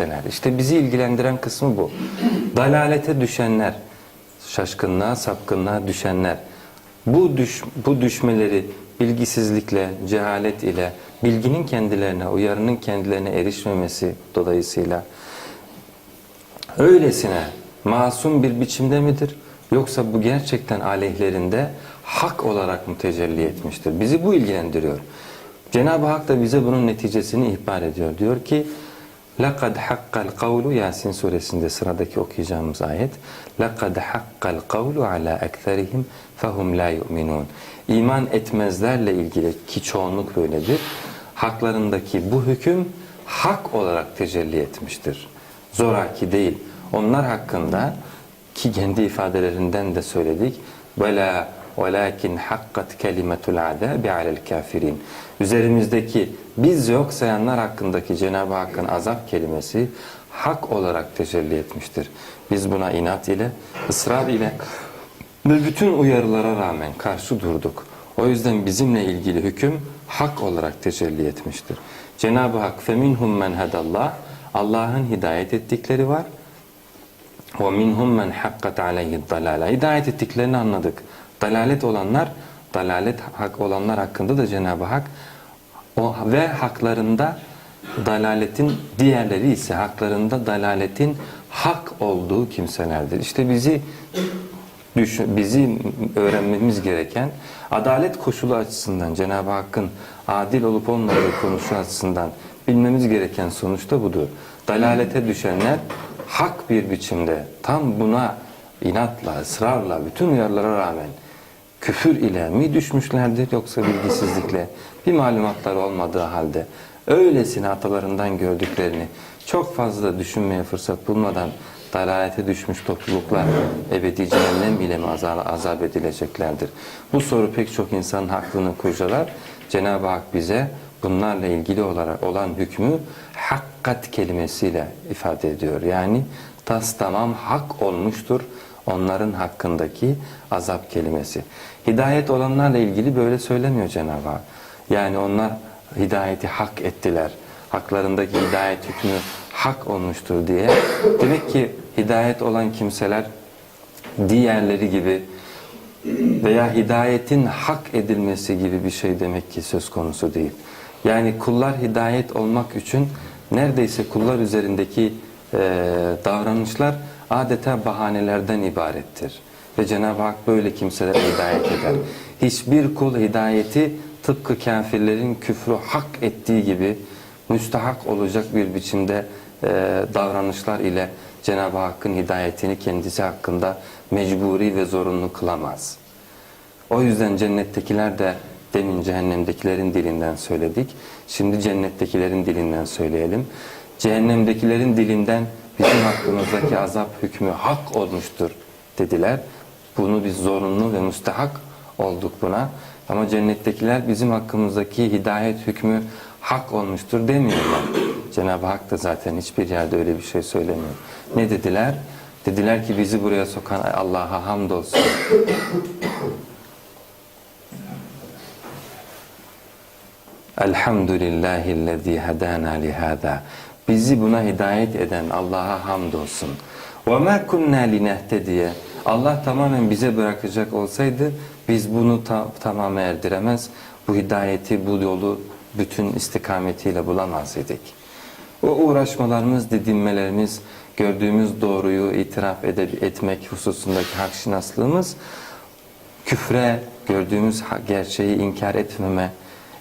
neler? İşte bizi ilgilendiren kısmı bu. Dalalete düşenler, şaşkınlığa, sapkınlığa düşenler, bu düş, bu düşmeleri bilgisizlikle, cehalet ile, bilginin kendilerine, uyarının kendilerine erişmemesi dolayısıyla öylesine masum bir biçimde midir? Yoksa bu gerçekten aleyhlerinde hak olarak mı tecelli etmiştir? Bizi bu ilgilendiriyor. Cenab-ı Hak da bize bunun neticesini ihbar ediyor. Diyor ki لَقَدْ حَقَّ الْقَوْلُ Yasin suresinde sıradaki okuyacağımız ayet لَقَدْ حَقَّ الْقَوْلُ عَلَى أَكْثَرِهِمْ فَهُمْ لَا يُؤْمِنُونَ İman etmezlerle ilgili ki çoğunluk böyledir. Haklarındaki bu hüküm hak olarak tecelli etmiştir. Zoraki değil. Onlar hakkında ki kendi ifadelerinden de söyledik. وَلَا وَلَاكِنْ حَقَّتْ كَلِمَةُ الْعَذَابِ عَلَى الْكَافِرِينَ Üzerimizdeki biz yok sayanlar hakkındaki Cenab-ı Hakk'ın azap kelimesi hak olarak tecelli etmiştir. Biz buna inat ile, ısrar ile ve bütün uyarılara rağmen karşı durduk. O yüzden bizimle ilgili hüküm hak olarak tecelli etmiştir. Cenab-ı Hak فَمِنْهُمْ مَنْ هَدَى Allah'ın hidayet ettikleri var. وَمِنْهُمْ مَنْ حَقَّتْ عَلَيْهِ الضَّلَالَ Hidayet ettiklerini anladık. Dalalet olanlar, dalalet hak olanlar hakkında da Cenab-ı Hak o ve haklarında dalaletin diğerleri ise haklarında dalaletin hak olduğu kimselerdir. İşte bizi düşün, bizi öğrenmemiz gereken adalet koşulu açısından Cenab-ı Hakk'ın adil olup olmadığı konusu açısından bilmemiz gereken sonuç da budur. Dalalete düşenler hak bir biçimde tam buna inatla, ısrarla, bütün uyarılara rağmen küfür ile mi düşmüşlerdir yoksa bilgisizlikle bir malumatları olmadığı halde öylesine atalarından gördüklerini çok fazla düşünmeye fırsat bulmadan dalalete düşmüş topluluklar ebedi cehennem ile mi azap edileceklerdir? Bu soru pek çok insanın aklını kurcalar. Cenab-ı Hak bize bunlarla ilgili olarak olan hükmü hakkat kelimesiyle ifade ediyor. Yani tas tamam hak olmuştur onların hakkındaki azap kelimesi. Hidayet olanlarla ilgili böyle söylemiyor Cenab-ı Hak. Yani onlar hidayeti hak ettiler. Haklarındaki hidayet hükmü hak olmuştur diye. Demek ki hidayet olan kimseler diğerleri gibi veya hidayetin hak edilmesi gibi bir şey demek ki söz konusu değil. Yani kullar hidayet olmak için neredeyse kullar üzerindeki e, davranışlar adeta bahanelerden ibarettir. Ve Cenab-ı Hak böyle kimselere hidayet eder. Hiçbir kul hidayeti tıpkı kafirlerin küfrü hak ettiği gibi müstahak olacak bir biçimde e, davranışlar ile Cenab-ı Hakk'ın hidayetini kendisi hakkında mecburi ve zorunlu kılamaz. O yüzden cennettekiler de demin cehennemdekilerin dilinden söyledik. Şimdi cennettekilerin dilinden söyleyelim. Cehennemdekilerin dilinden bizim hakkımızdaki azap hükmü hak olmuştur dediler. Bunu biz zorunlu ve müstehak olduk buna. Ama cennettekiler bizim hakkımızdaki hidayet hükmü hak olmuştur demiyorlar. Cenab-ı Hak da zaten hiçbir yerde öyle bir şey söylemiyor. Ne dediler? Dediler ki bizi buraya sokan Allah'a hamdolsun. Elhamdülillahillezî hedâna lihâdâ. Bizi buna hidayet eden Allah'a hamdolsun. وَمَا كُنَّا لِنَهْتَدِيَ Allah tamamen bize bırakacak olsaydı biz bunu ta tamamı erdiremez. Bu hidayeti, bu yolu bütün istikametiyle bulamaz idik. O uğraşmalarımız, didinmelerimiz, gördüğümüz doğruyu itiraf ede- etmek hususundaki hakşinaslığımız küfre, gördüğümüz ha- gerçeği inkar etmeme,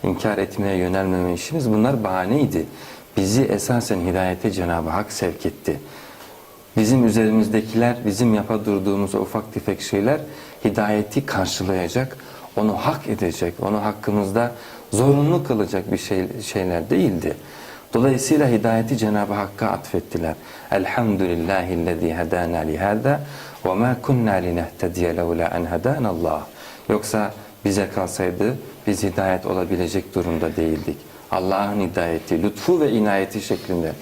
inkar etmeye yönelmeme işimiz bunlar bahaneydi. Bizi esasen hidayete Cenab-ı Hak sevk etti. Bizim üzerimizdekiler, bizim yapa durduğumuz ufak tefek şeyler hidayeti karşılayacak, onu hak edecek, onu hakkımızda zorunlu kılacak bir şey, şeyler değildi. Dolayısıyla hidayeti Cenab-ı Hakk'a atfettiler. Elhamdülillahillezî hedâna lihâdâ ve mâ kunnâ linehtediye levlâ en hedânallâh. Yoksa bize kalsaydı biz hidayet olabilecek durumda değildik. Allah'ın hidayeti, lütfu ve inayeti şeklinde